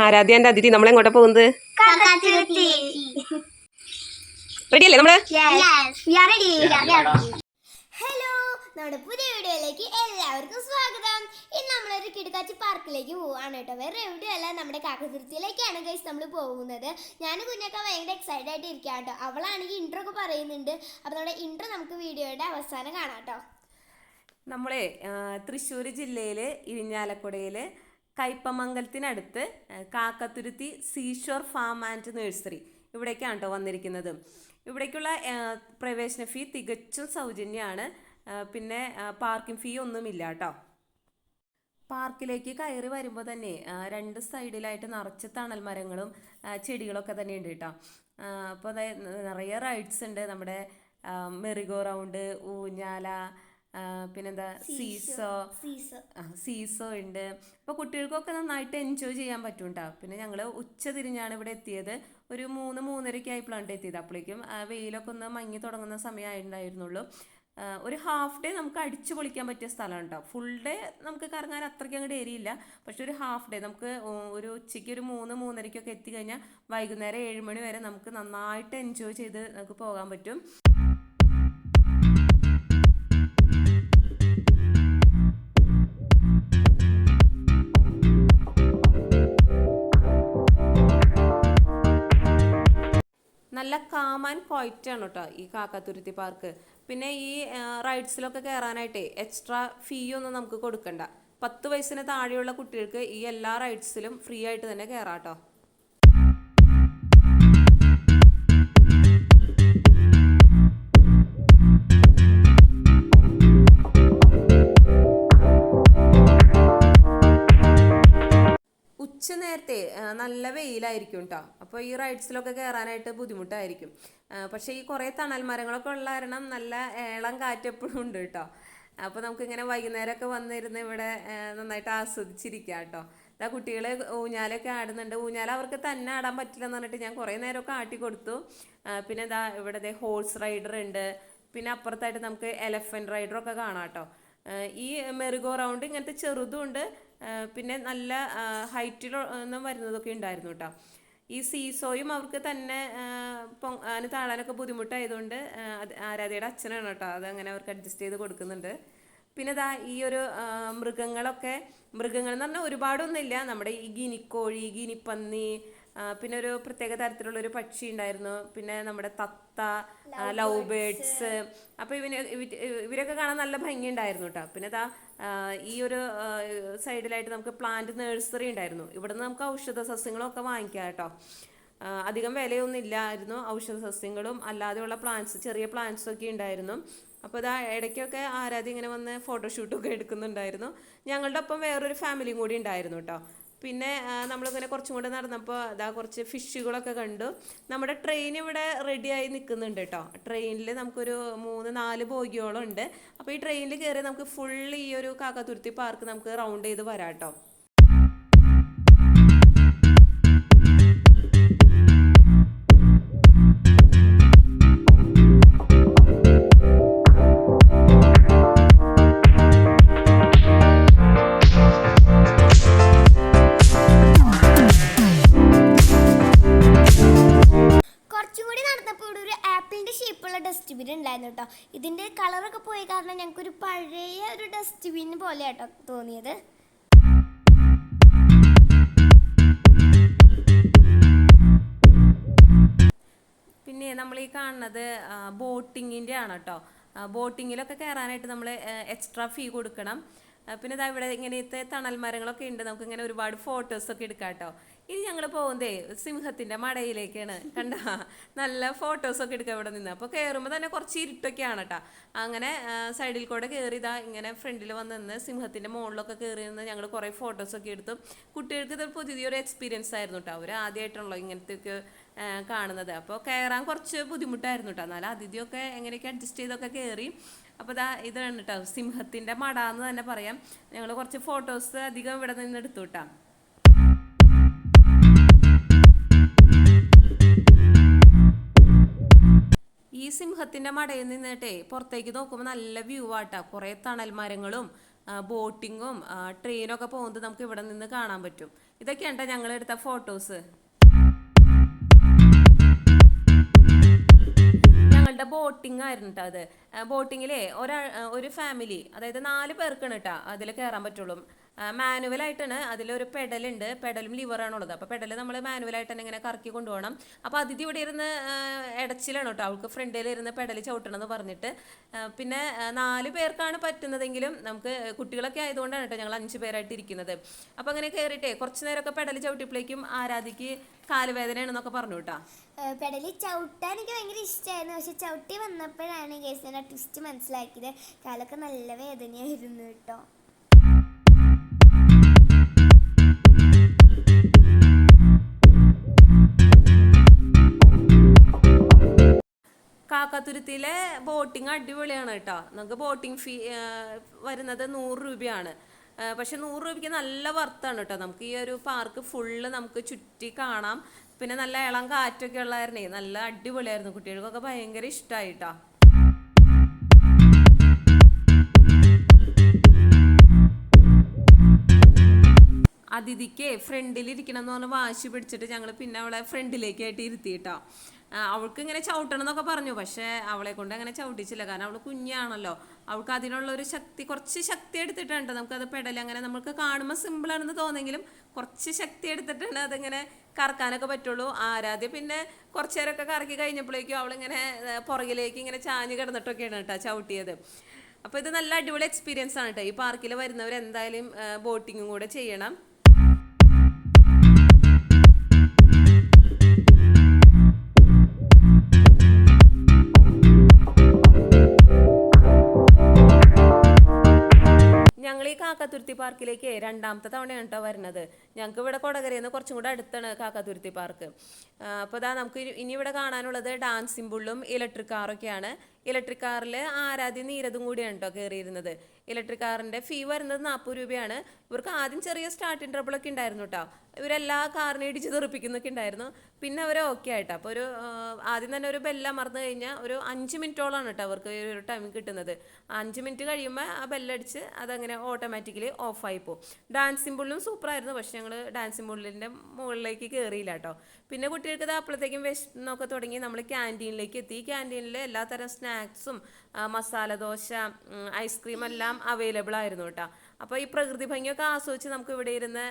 ആരാധ്യന്റെ അതിഥി നമ്മളെങ്ങോട്ടാ പോകുന്നത്? റെഡിയല്ലേ നമ്മൾ? ഹലോ നമ്മുടെ പുതിയ വീഡിയോയിലേക്ക് എല്ലാവർക്കും സ്വാഗതം. ഇന്ന് നമ്മളൊരു കിടക്കാച്ചി പാർക്കിലേക്ക് പോവാണ് കേട്ടോ. വേറെ എവിടെയല്ല നമ്മുടെ കാക്കതിരുത്തിയിലേക്കാണ് ഗൈസ് നമ്മൾ പോകുന്നത്. ഞാൻ കുഞ്ഞൊക്കെ ഭയങ്കര എക്സൈറ്റഡ് ആയിട്ട് ഇരിക്കാം കേട്ടോ. അവളാണെങ്കിൽ ഇൻട്രോ ഒക്കെ പറയുന്നുണ്ട്. അപ്പോൾ നമ്മുടെ ഇൻട്രോ നമുക്ക് വീഡിയോയുടെ അവസാനം കാണാം കേട്ടോ. നമ്മളെ തൃശ്ശൂർ ജില്ലയിലെ ഇരിഞ്ഞാലക്കുടയിൽ കയ്പമംഗലത്തിനടുത്ത് Kakkathuruthi seashore farm and nursery ഇവിടേക്കാണ് കേട്ടോ വന്നിരിക്കുന്നത്. ഇവിടേക്കുള്ള പ്രവേശന ഫീ തികച്ചും സൗജന്യമാണ് പിന്നെ പാർക്കിംഗ് ഫീ ഒന്നുമില്ല കേട്ടോ പാർക്കിലേക്ക് കയറി വരുമ്പോൾ തന്നെ രണ്ട് സൈഡിലായിട്ട് നിറച്ച് തണൽ മരങ്ങളും ചെടികളൊക്കെ തന്നെ ഉണ്ട് കേട്ടോ അപ്പോൾ നിറയെ റൈഡ്സ് ഉണ്ട്. നമ്മുടെ മെറിഗോ റൗണ്ട് ഊഞ്ഞാല പിന്നെന്താ സീസോ സീസോ. ഉണ്ട്. അപ്പോൾ കുട്ടികൾക്കൊക്കെ നന്നായിട്ട് എൻജോയ് ചെയ്യാൻ പറ്റും കേട്ടോ പിന്നെ ഞങ്ങൾ ഉച്ച തിരിഞ്ഞാണ് ഇവിടെ എത്തിയത്. ഒരു മൂന്ന് മൂന്നരയ്ക്ക് ആയപ്പോഴാണ് എത്തിയത്. അപ്പോഴേക്കും വെയിലൊക്കെ ഒന്ന് മങ്ങി തുടങ്ങുന്ന സമയമായിട്ടുണ്ടായിരുന്നുള്ളൂ. ഒരു ഹാഫ് ഡേ നമുക്ക് അടിച്ചു പൊളിക്കാൻ പറ്റിയ സ്ഥലമാണ് കേട്ടോ ഫുൾ ഡേ നമുക്ക് കറങ്ങാൻ അത്രയ്ക്ക് അങ്ങോട്ട് ഏരിയില്ല പക്ഷെ ഒരു ഹാഫ് ഡേ നമുക്ക് ഒരു ഉച്ചയ്ക്ക് ഒരു മൂന്ന് മൂന്നരയ്ക്കൊക്കെ എത്തിക്കഴിഞ്ഞാൽ വൈകുന്നേരം ഏഴ് മണി വരെ നമുക്ക് നന്നായിട്ട് എൻജോയ് ചെയ്ത് നമുക്ക് പോകാൻ പറ്റും. നല്ല കാം ആൻഡ് ആണ് കേട്ടോ ഈ കാക്കാത്തുരുത്തി പാർക്ക് പിന്നെ ഈ റൈഡ്സിലൊക്കെ കയറാനായിട്ടേ എക്സ്ട്രാ ഫീ ഒന്നും നമുക്ക് കൊടുക്കണ്ട. പത്ത് വയസ്സിന് താഴെയുള്ള കുട്ടികൾക്ക് ഈ എല്ലാ റൈഡ്സിലും ഫ്രീ ആയിട്ട് തന്നെ കയറാം കേട്ടോ നല്ല വെയിലായിരിക്കും കേട്ടോ അപ്പോൾ ഈ റൈഡ്സിലൊക്കെ കയറാനായിട്ട് ബുദ്ധിമുട്ടായിരിക്കും. പക്ഷേ ഈ കുറേ തണൽ മരങ്ങളൊക്കെ ഉള്ള കാരണം നല്ല ഏളം കാറ്റ് എപ്പോഴും ഉണ്ട് കേട്ടോ അപ്പോൾ നമുക്കിങ്ങനെ വൈകുന്നേരമൊക്കെ വന്നിരുന്ന് ഇവിടെ നന്നായിട്ട് ആസ്വദിച്ചിരിക്കാം കേട്ടോ ആ കുട്ടികൾ ഊഞ്ഞാലൊക്കെ ആടുന്നുണ്ട്. ഊഞ്ഞാല അവർക്ക് തന്നെ ആടാൻ പറ്റില്ല എന്ന് പറഞ്ഞിട്ട് ഞാൻ കുറേ നേരമൊക്കെ ആട്ടി കൊടുത്തു. പിന്നെ ഇതാ ഇവിടെ ഹോഴ്സ് റൈഡർ ഉണ്ട്. പിന്നെ അപ്പുറത്തായിട്ട് നമുക്ക് എലഫന്റ് റൈഡറൊക്കെ കാണാം കേട്ടോ ഈ മെറിഗോ റൗണ്ട് ഇങ്ങനത്തെ ചെറുതുണ്ട് ആഹ് പിന്നെ നല്ല ഹൈറ്റിൽ ഒന്നും വരുന്നതൊക്കെ ഉണ്ടായിരുന്നു കേട്ടോ. ഈ സീസോയും അവർക്ക് തന്നെ അതിന് താഴാനൊക്കെ ബുദ്ധിമുട്ടായതുകൊണ്ട് ആരാധയുടെ അച്ഛനാണ് കേട്ടോ. അതങ്ങനെ അവർക്ക് അഡ്ജസ്റ്റ് ചെയ്ത് കൊടുക്കുന്നുണ്ട്. പിന്നെ ദാ ഈ ഒരു മൃഗങ്ങളൊക്കെ മൃഗങ്ങൾ എന്ന് പറഞ്ഞാൽ ഒരുപാടൊന്നുമില്ല. നമ്മുടെ ഈ ഗിനിക്കോഴി ഗിനിപ്പന്നി പിന്നെ ഒരു പ്രത്യേക തരത്തിലുള്ള ഒരു പക്ഷി ഉണ്ടായിരുന്നു. പിന്നെ നമ്മുടെ തത്ത ലവ് ബേഡ്സ് അപ്പോൾ ഇവന് ഇവരൊക്കെ കാണാൻ നല്ല ഭംഗി ഉണ്ടായിരുന്നു കേട്ടോ പിന്നെ ദാ ഈ ഒരു സൈഡിലായിട്ട് നമുക്ക് പ്ലാന്റ് നഴ്സറി ഉണ്ടായിരുന്നു. ഇവിടുന്ന് നമുക്ക് ഔഷധ സസ്യങ്ങളൊക്കെ വാങ്ങിക്കാം കേട്ടോ അധികം വിലയൊന്നും ഇല്ലായിരുന്നു ഔഷധ സസ്യങ്ങളും. അല്ലാതെയുള്ള പ്ലാന്റ്സ് ചെറിയ പ്ലാന്റ്സ് ഒക്കെ ഉണ്ടായിരുന്നു. അപ്പോൾ ഇതാ ഇടയ്ക്കൊക്കെ ആരാധി ഇങ്ങനെ വന്ന് ഫോട്ടോഷൂട്ടൊക്കെ എടുക്കുന്നുണ്ടായിരുന്നു. ഞങ്ങളുടെ ഒപ്പം വേറൊരു ഫാമിലിയും കൂടി ഉണ്ടായിരുന്നു കേട്ടോ പിന്നെ നമ്മളിങ്ങനെ കുറച്ചും കൂടെ നടന്നപ്പോൾ അതാ കുറച്ച് ഫിഷുകളൊക്കെ കണ്ടു. നമ്മുടെ ട്രെയിൻ ഇവിടെ റെഡിയായി നിൽക്കുന്നുണ്ട് കേട്ടോ ട്രെയിനിൽ നമുക്കൊരു മൂന്ന് നാല് ബോഗിയോളം ഉണ്ട്. അപ്പോൾ ഈ ട്രെയിനിൽ കയറി നമുക്ക് ഫുൾ ഈ ഒരു കാക്കത്തുരുത്തി പാർക്ക് നമുക്ക് റൗണ്ട് ചെയ്ത് വരാം കേട്ടോ ഇതിന്റെ കളറൊക്കെ പോയ കാരണം ഞങ്ങൾക്ക് ഒരു പഴയ ഒരു ഡസ്റ്റ്ബിൻ പോലെ കേട്ടോ തോന്നിയത്. പിന്നെ നമ്മൾ ഈ കാണുന്നത് ബോട്ടിങ്ങിന്റെ ആണ് കേട്ടോ ബോട്ടിങ്ങിലൊക്കെ കയറാനായിട്ട് നമ്മൾ എക്സ്ട്രാ ഫീ കൊടുക്കണം. പിന്നെ ഇതാ ഇവിടെ ഇങ്ങനത്തെ തണൽ മരങ്ങളൊക്കെ ഉണ്ട്. നമുക്ക് ഇങ്ങനെ ഒരുപാട് ഫോട്ടോസ് ഒക്കെ എടുക്കാം കേട്ടോ ഇനി ഞങ്ങൾ പോകുന്നതേ സിംഹത്തിന്റെ മടയിലേക്കാണ്. കണ്ട? നല്ല ഫോട്ടോസൊക്കെ എടുക്കുക എടുക്കാം ഇവിടെ നിന്ന്. അപ്പോൾ കയറുമ്പോൾ തന്നെ കുറച്ച് ഇരുട്ടൊക്കെയാണ് കേട്ടോ അങ്ങനെ സൈഡിൽ കൂടെ കയറി ഇതാ ഇങ്ങനെ ഫ്രണ്ടിൽ വന്ന് നിന്ന് സിംഹത്തിന്റെ മുകളിലൊക്കെ കയറി നിന്ന് ഞങ്ങൾ കുറേ ഫോട്ടോസൊക്കെ എടുത്തു. കുട്ടികൾക്ക് ഇത് പുതിയൊരു എക്സ്പീരിയൻസ് ആയിരുന്നു കേട്ടോ അവർ ആദ്യമായിട്ടുള്ളൂ ഇങ്ങനത്തെയൊക്കെ കാണുന്നത്. അപ്പോൾ കയറാൻ കുറച്ച് ബുദ്ധിമുട്ടായിരുന്നു കേട്ടോ എന്നാലും അതിഥിയൊക്കെ എങ്ങനെയൊക്കെ അഡ്ജസ്റ്റ് ചെയ്തൊക്കെ കയറി അപ്പോൾ ഇതാ ഇതാണ് കേട്ടോ സിംഹത്തിന്റെ മട എന്ന് തന്നെ പറയാം. ഞങ്ങൾ കുറച്ച് ഫോട്ടോസ് അധികം ഇവിടെ നിന്ന് എടുത്തു കേട്ടോ ഈ സിംഹത്തിന്റെ മടയിൽ നിന്നിട്ടേ പുറത്തേക്ക് നോക്കുമ്പോൾ നല്ല വ്യൂ ആട്ടാ. കുറേ തണൽ മരങ്ങളും ബോട്ടിങ്ങും ട്രെയിനൊക്കെ പോകുന്നത് നമുക്ക് ഇവിടെ നിന്ന് കാണാൻ പറ്റും. ഇതൊക്കെയാണ് ഞങ്ങൾ എടുത്ത ഫോട്ടോസ് ഞങ്ങളുടെ ബോട്ടിംഗ് ആയിരുന്നു കേട്ടോ അത്. ബോട്ടിങ്ങിലെ ഒരാ ഒരു ഫാമിലി അതായത് നാല് പേർക്കാണ് കേട്ടോ അതിൽ കയറാൻ പറ്റുള്ളൂ. മാനുവൽ ആയിട്ടാണ് അതിലൊരു പെഡലുണ്ട് പെഡലും ലിവറാണുള്ളത്. അപ്പോൾ പെഡൽ നമ്മൾ മാനുവൽ ആയിട്ട് തന്നെ ഇങ്ങനെ കറക്കി കൊണ്ടുപോകണം. അപ്പോൾ അതിഥി ഇവിടെ ഇരുന്ന് ഇടച്ചിലാണ് കേട്ടോ. അവൾക്ക് ഫ്രണ്ടിൽ ഇരുന്ന് പെഡൽ ചവിട്ടണം എന്ന് പറഞ്ഞിട്ട് പിന്നെ നാല് പേർക്കാണ് പറ്റുന്നതെങ്കിലും നമുക്ക് കുട്ടികളൊക്കെ ആയതുകൊണ്ടാണ് കേട്ടോ ഞങ്ങൾ അഞ്ച് പേരായിട്ട് ഇരിക്കുന്നത്. അപ്പോൾ അങ്ങനെ കയറിയിട്ടേ കുറച്ച് നേരമൊക്കെ പെഡൽ ചവിട്ടിയപ്പോഴേക്കും ആരാധിക്ക് കാലുവേദനയാണെന്നൊക്കെ പറഞ്ഞു കേട്ടോ. പെടലി ചവിട്ടാൻ എനിക്ക് ഭയങ്കര ഇഷ്ടമായിരുന്നു പക്ഷെ ചവിട്ടി വന്നപ്പോഴാണ് കേസ് ട്വിസ്റ്റ് മനസ്സിലാക്കിയത്. കാലൊക്കെ നല്ല വേദനയായിരുന്നു കേട്ടോ. കാക്കാത്തുരുത്തിയിലെ ബോട്ടിംഗ് അടിപൊളിയാണ് കേട്ടോ. നമുക്ക് ബോട്ടിംഗ് ഫീ വരുന്നത് നൂറ് രൂപയാണ്. പക്ഷെ നൂറ് രൂപയ്ക്ക് നല്ല വർത്താണ് കേട്ടോ. നമുക്ക് ഈ ഒരു പാർക്ക് ഫുള്ള് നമുക്ക് ചുറ്റി കാണാം. പിന്നെ നല്ല ഇളം കാറ്റൊക്കെ ഉള്ളായിരുന്നേ നല്ല അടിപൊളിയായിരുന്നു. കുട്ടികൾക്കൊക്കെ ഭയങ്കര ഇഷ്ടമായി കേട്ടോ. അതിഥിക്ക് ഫ്രണ്ടിൽ ഇരിക്കണം എന്ന് പറഞ്ഞ് വാശി പിടിച്ചിട്ട് ഞങ്ങൾ പിന്നെ അവളെ ഫ്രണ്ടിലേക്കായിട്ട് ഇരുത്തിയിട്ടോ അവൾക്ക് ഇങ്ങനെ ചവിട്ടണം എന്നൊക്കെ പറഞ്ഞു. പക്ഷേ അവളെ കൊണ്ട് അങ്ങനെ ചവിട്ടിച്ചില്ല. കാരണം അവൾ കുഞ്ഞാണല്ലോ. അവൾക്ക് അതിനുള്ള ഒരു ശക്തി കുറച്ച് ശക്തി എടുത്തിട്ടുണ്ട്. നമുക്കത് പെടൽ അങ്ങനെ നമുക്ക് കാണുമ്പോൾ സിമ്പിൾ ആണെന്ന് തോന്നെങ്കിലും കുറച്ച് ശക്തി എടുത്തിട്ടുണ്ട്. അതിങ്ങനെ കറക്കാനൊക്കെ പറ്റുള്ളൂ. ആരാധ്യ പിന്നെ കുറച്ച് നേരമൊക്കെ കറക്കി കഴിഞ്ഞപ്പോഴേക്കും അവളിങ്ങനെ പുറകിലേക്ക് ഇങ്ങനെ ചാഞ്ഞ് കിടന്നിട്ടൊക്കെയാണ് കേട്ടോ ചവിട്ടിയത്. അപ്പോൾ ഇത് നല്ല അടിപൊളി എക്സ്പീരിയൻസ് ആണ് കേട്ടോ. ഈ പാർക്കിൽ വരുന്നവർ എന്തായാലും ബോട്ടിങ്ങും കൂടെ ചെയ്യണം. ഈ കാക്കത്തുരുത്തി പാർക്കിലേക്ക് രണ്ടാമത്തെ തവണയാണ് കേട്ടോ വരുന്നത്. ഞങ്ങൾക്ക് ഇവിടെ കൊടകരയിൽ നിന്ന് കുറച്ചും കൂടെ അടുത്താണ് കാക്കത്തുരുത്തി പാർക്ക്. അപ്പോൾ ഇതാ നമുക്ക് ഇനി- ഇവിടെ കാണാനുള്ളത് ഡാൻസിംഗ് ബുള്ളും ഇലക്ട്രിക് കാറൊക്കെയാണ്. ഇലക്ട്രിക് കാറിൽ ആരാധ്യ നീരതും കൂടിയാണ് കേട്ടോ കയറിയിരുന്നത് ഇലക്ട്രിക് കാറിന്റെ ഫീ വരുന്നത് നാൽപ്പത് രൂപയാണ്. ഇവർക്ക് ആദ്യം ചെറിയ സ്റ്റാർട്ടിങ് ട്രബിളൊക്കെ ഉണ്ടായിരുന്നു കേട്ടോ ഇവരെല്ലാ കാറിനെ ഇടിച്ച് തെറിപ്പിക്കുന്നൊക്കെ ഉണ്ടായിരുന്നു. പിന്നെ അവർ ഓക്കെ ആയിട്ടോ. അപ്പോൾ ഒരു ആദ്യം തന്നെ ഒരു ബെല്ല അമർന്നു കഴിഞ്ഞാൽ ഒരു അഞ്ച് മിനിറ്റോളാണ് കേട്ടോ അവർക്ക് ഒരു ടൈം കിട്ടുന്നത്. അഞ്ച് മിനിറ്റ് കഴിയുമ്പോൾ ആ ബെല്ലടിച്ച് അതങ്ങനെ ഓട്ടോമാറ്റിക്കലി ഓഫായി പോകും ഡാൻസിംഗ് ബുള്ളും സൂപ്പറായിരുന്നു പക്ഷെ ഞങ്ങൾ ഡാൻസിംഗ് ബുള്ളിന്റെ മുകളിലേക്ക് കയറിയില്ല കേട്ടോ പിന്നെ കുട്ടികൾക്ക് ഇത് അപ്പോഴത്തേക്കും വിശന്നൊക്കെ തുടങ്ങി നമ്മൾ ക്യാന്റീനിലേക്ക് എത്തി. ക്യാന്റീനിൽ എല്ലാത്തരം സ്നാക്സും മസാല ദോശ ഐസ്ക്രീം എല്ലാം അവൈലബിൾ ആയിരുന്നു കേട്ടോ. അപ്പോൾ ഈ പ്രകൃതി ഭംഗിയൊക്കെ ആസ്വദിച്ച് നമുക്ക് ഇവിടെ ഇരുന്ന്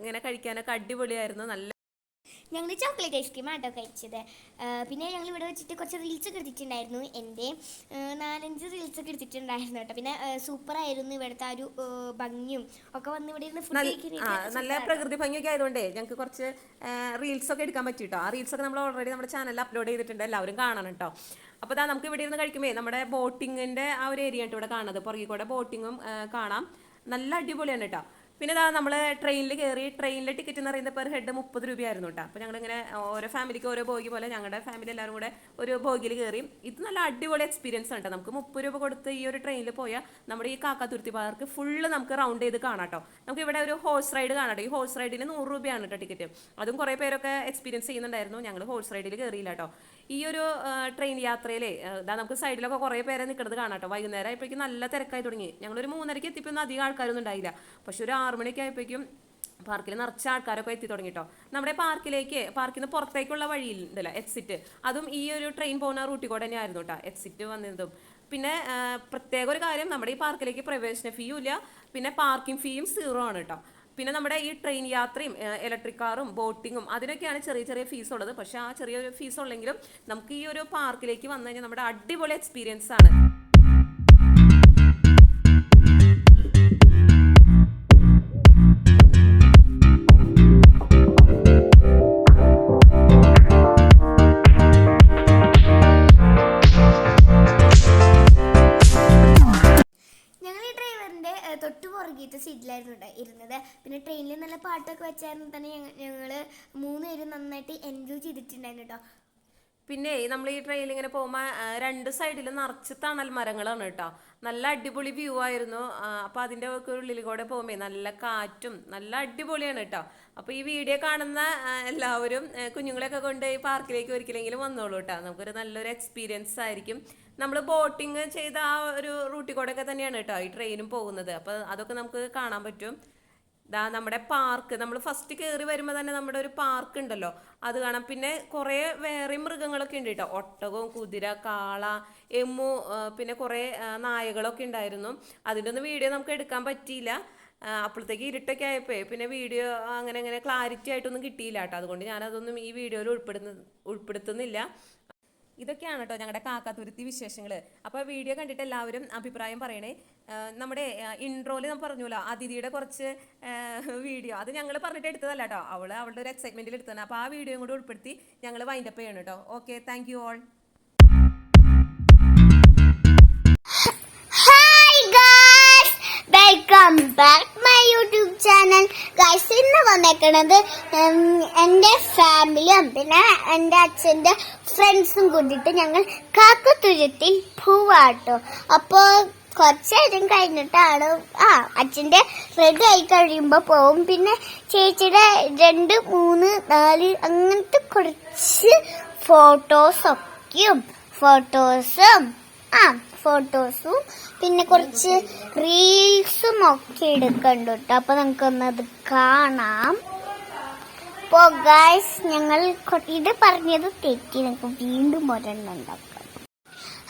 ഇങ്ങനെ കഴിക്കാനൊക്കെ അടിപൊളിയായിരുന്നു. നല്ല ഞങ്ങൾ ചോക്ലേറ്റ് ഐസ്ക്രീം ആട്ടോ കഴിച്ചത്. പിന്നെ ഞങ്ങൾ ഇവിടെ വെച്ചിട്ട് കുറച്ച് റീൽസ് ഒക്കെ എടുത്തിട്ടുണ്ടായിരുന്നു. എന്റെ നാലഞ്ച് റീൽസ് ഒക്കെ എടുത്തിട്ടുണ്ടായിരുന്നു കേട്ടോ. പിന്നെ സൂപ്പറായിരുന്നു ഇവിടുത്തെ ആ ഒരു ഭംഗിയും. ഒക്കെ വന്ന് ഇവിടെ ഇരുന്ന് നല്ല പ്രകൃതി ഭംഗിയൊക്കെ ആയതുകൊണ്ടേ ഞങ്ങൾക്ക് കുറച്ച് റീൽസ് ഒക്കെ എടുക്കാൻ പറ്റിട്ടോ. ആ റീൽസ് ഒക്കെ നമ്മൾ ഓൾറെഡി നമ്മുടെ ചാനലിൽ അപ്ലോഡ് ചെയ്തിട്ടുണ്ട്. എല്ലാവരും കാണണം കേട്ടോ. അപ്പോൾ ഇതാ നമുക്ക് ഇവിടെ ഇരുന്ന് കഴിക്കുമ്പോൾ നമ്മുടെ ബോട്ടിങ്ങിന്റെ ആ ഒരു ഏരിയ ആയിട്ട് ഇവിടെ കാണുന്നത്. പുറകിൽ കൂടെ ബോട്ടിങ്ങും കാണാം. നല്ല അടിപൊളിയാണ് കേട്ടോ പിന്നെ ഇതാ നമ്മൾ ട്രെയിനിൽ കയറി ട്രെയിനിലെ ടിക്കറ്റ് എന്ന് പറയുന്നത് പെർ ഹെഡ് മുപ്പത് രൂപയായിരുന്നു കേട്ടോ അപ്പോൾ ഞങ്ങളിങ്ങനെ ഓരോ ഫാമിലിക്ക് ഓരോ ബോഗി പോലെ ഞങ്ങളുടെ ഫാമിലി എല്ലാവരും കൂടെ ഒരു ബോഗിയിൽ കയറി ഇത് നല്ല അടിപൊളി എക്സ്പീരിയൻസ് ആണ് കേട്ടോ നമുക്ക് മുപ്പത് രൂപ കൊടുത്ത് ഈ ഒരു ട്രെയിനിൽ പോയാൽ നമ്മുടെ ഈ കാക്കാതുരുത്തി പാർക്ക് ഫുള്ള് നമുക്ക് റൗണ്ട് ചെയ്ത് കാണാം കേട്ടോ നമുക്ക് ഇവിടെ ഒരു ഹോഴ്സ് റൈഡ് കാണാം ഈ ഹോഴ്സ് റൈഡിന് നൂറ് രൂപയാണ് കേട്ടോ ടിക്കറ്റ് അതും കുറേ പേരൊക്കെ എക്സ്പീരിയൻസ് ചെയ്യുന്നുണ്ടായിരുന്നു. ഞങ്ങൾ ഹോഴ്സ് റൈഡിൽ കയറിയില്ല കേട്ടോ ഈ ഒരു ട്രെയിൻ യാത്രയിലേ ഇതാ നമുക്ക് സൈഡിലൊക്കെ കുറേ പേരെ നിൽക്കുന്നത് കാണാട്ടോ. വൈകുന്നേരം ആയപ്പോഴേക്കും നല്ല തിരക്കായി തുടങ്ങി. ഞങ്ങളൊരു മൂന്നരയ്ക്ക് എത്തിയപ്പോൾ അധികം ആൾക്കാരൊന്നും ഉണ്ടായില്ല. പക്ഷെ ഒരു ആറു മണിക്ക് ആയപ്പോഴേക്കും പാർക്കിൽ നിറച്ച ആൾക്കാരൊക്കെ എത്തി തുടങ്ങി കേട്ടോ നമ്മുടെ പാർക്കിലേക്ക് പാർക്കിൽ നിന്ന് പുറത്തേക്കുള്ള വഴിയിലുണ്ടല്ലോ എക്സിറ്റ് അതും ഈ ഒരു ട്രെയിൻ പോകുന്ന റൂട്ടിൽ കൂടെ തന്നെയായിരുന്നു കേട്ടോ എക്സിറ്റ് വന്നതും. പിന്നെ പ്രത്യേക ഒരു കാര്യം നമ്മുടെ ഈ പാർക്കിലേക്ക് പ്രവേശന ഫീയും ഇല്ല. പിന്നെ പാർക്കിംഗ് ഫീയും സീറോ ആണ് കേട്ടോ പിന്നെ നമ്മുടെ ഈ ട്രെയിൻ യാത്രയും ഇലക്ട്രിക് കാറും ബോട്ടിങ്ങും അതിനൊക്കെയാണ് ചെറിയ ചെറിയ ഫീസ് ഉള്ളത്. പക്ഷേ ആ ചെറിയൊരു ഫീസ് ഉള്ളെങ്കിലും നമുക്ക് ഈ ഒരു പാർക്കിലേക്ക് വന്നു കഴിഞ്ഞാൽ നമ്മുടെ അടിപൊളി എക്സ്പീരിയൻസ് ആണ്. പുറകിലത്തെ സീറ്റിലായിരുന്നു ഇരുന്നത്. പിന്നെ ട്രെയിനിൽ നല്ല പാട്ടൊക്കെ വെച്ചായിരുന്നു. തന്നെ ഞങ്ങൾ മൂന്ന് പേരും നന്നായിട്ട് എൻജോയ് ചെയ്തിട്ടുണ്ടായിരുന്നു കേട്ടോ പിന്നെ നമ്മൾ ഈ ട്രെയിനിൽ ഇങ്ങനെ പോകുമ്പോൾ രണ്ട് സൈഡിലും നിറച്ച് തണൽ മരങ്ങളാണ് കേട്ടോ. നല്ല അടിപൊളി വ്യൂ ആയിരുന്നു. അപ്പോൾ അതിന്റെ ഒക്കെ ഉള്ളിൽ കൂടെ പോകുമ്പോൾ നല്ല കാറ്റും നല്ല അടിപൊളിയാണ് കേട്ടോ. അപ്പോൾ ഈ വീഡിയോ കാണുന്ന എല്ലാവരും കുഞ്ഞുങ്ങളെയൊക്കെ കൊണ്ട് ഈ പാർക്കിലേക്ക് ഒരിക്കലെങ്കിലും വന്നോളൂ കേട്ടോ. നമുക്കൊരു നല്ലൊരു എക്സ്പീരിയൻസ് ആയിരിക്കും. നമ്മൾ ബോട്ടിങ് ചെയ്ത ആ ഒരു റൂട്ടിൽ കൂടെ ഒക്കെ തന്നെയാണ് കേട്ടോ ഈ ട്രെയിനും പോകുന്നത്. അപ്പോൾ അതൊക്കെ നമുക്ക് കാണാൻ പറ്റും. ദാ നമ്മുടെ പാർക്ക്. നമ്മൾ ഫസ്റ്റ് കയറി വരുമ്പോൾ തന്നെ നമ്മുടെ ഒരു പാർക്ക് ഉണ്ടല്ലോ. അത് കാണാം. പിന്നെ കുറേ വേറെ മൃഗങ്ങളൊക്കെ ഉണ്ട് കേട്ടോ ഒട്ടകവും കുതിര കാള എമ്മു പിന്നെ കുറേ നായകളൊക്കെ ഉണ്ടായിരുന്നു. അതിന്റെ ഒന്നും വീഡിയോ നമുക്ക് എടുക്കാൻ പറ്റിയില്ല. അപ്പോഴത്തേക്ക് ഇരുട്ടൊക്കെ ആയപ്പോഴേ പിന്നെ വീഡിയോ അങ്ങനെ അങ്ങനെ ക്ലാരിറ്റി ആയിട്ടൊന്നും കിട്ടിയില്ല കേട്ടോ അതുകൊണ്ട് ഞാനതൊന്നും ഈ വീഡിയോയിൽ ഉൾപ്പെടുന്ന ഉൾപ്പെടുത്തുന്നില്ല. ഇതൊക്കെയാണ് കേട്ടോ ഞങ്ങളുടെ കാക്കാതുരുത്തി വിശേഷങ്ങൾ അപ്പോൾ വീഡിയോ കണ്ടിട്ട് എല്ലാവരും അഭിപ്രായം പറയണേ. നമ്മുടെ ഇൻട്രോയിൽ നമ്മൾ പറഞ്ഞല്ലോ അതിഥിയുടെ കുറച്ച് വീഡിയോ. അത് ഞങ്ങൾ പറഞ്ഞിട്ട് എടുത്തതല്ല കേട്ടോ അവൾ അവളുടെ ഒരു എക്സൈറ്റ്മെന്റിൽ എടുത്തതാണ്. അപ്പോൾ ആ വീഡിയോയും കൂടി ഉൾപ്പെടുത്തി ഞങ്ങൾ വൈൻഡപ്പ് ചെയ്യണം കേട്ടോ okay thank you all! Welcome back channel guys ഇന്ന് വന്നേക്കണത് എന്റെ ഫാമിലിയും പിന്നെ എന്റെ അച്ഛന്റെ ഫ്രണ്ട്സും കൂട്ടിയിട്ട് ഞങ്ങൾ കാക്കത്തുരുത്തിൽ പോവാട്ടോ. അപ്പോൾ കുറച്ച് നേരം കഴിഞ്ഞിട്ടാണ് ആ അച്ഛന്റെ റെഡി ആയി കഴിയുമ്പോൾ പോവും. പിന്നെ ചേച്ചിയുടെ രണ്ട് മൂന്ന് നാല് അങ്ങനത്തെ കുറച്ച് ഫോട്ടോസൊക്കെയും ഫോട്ടോസും ആ ഫോട്ടോസും പിന്നെ കുറച്ച് റീൽസും ഒക്കെ എടുക്കണ്ടു കേട്ടോ അപ്പൊ നമുക്കൊന്നത് കാണാം. അപ്പോ ഗായ്സ് ഞങ്ങൾ ഇത് പറഞ്ഞത് തെറ്റി. നമുക്ക് വീണ്ടും ഒരെണ്ണം ഉണ്ടാക്കാം.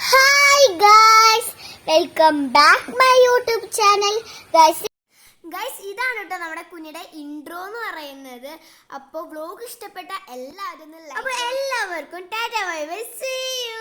Hi guys welcome back my YouTube channel guys guys ഇതാണ് കേട്ടോ നമ്മുടെ കുഞ്ഞിയുടെ ഇൻട്രോ എന്ന് പറയുന്നത്. അപ്പോൾ വ്ലോഗ് ഇഷ്ടപ്പെട്ട എല്ലാവരും അപ്പോൾ എല്ലാവർക്കും tata bye bye see you